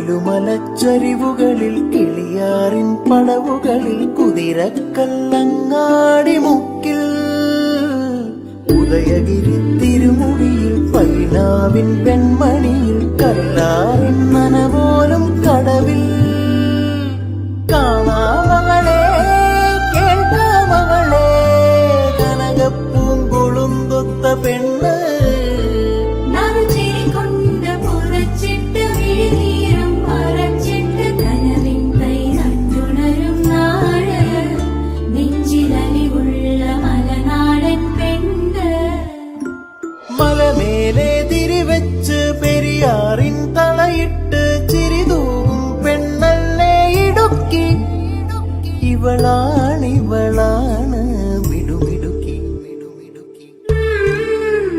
പുല്ലുമലച്ചരിവുകളിൽ കിളിയാറിൻ പടവുകളിൽ കുതിരക്കല്ലങ്ങാടി മുക്കിൽ. ഉദയഗിരി തിരുമുടിയിൽ പൈനാവിൻ പെൺമണിയിൽ കല്ലാറിൻ നനപോലും കടവിൽ. കാണാമകളെ കേൾക്കാമകളെ കനകപ്പൂങ്കുളുന്തൊത്ത പെണ്ണ് മേലെ തിരിവെച്ച് പെരിയാറിൻ തളയിട്ട് ചിരിതൂവും പെണ്ണല്ലേ ഇടുക്കി. ഇവളാണിവളാ.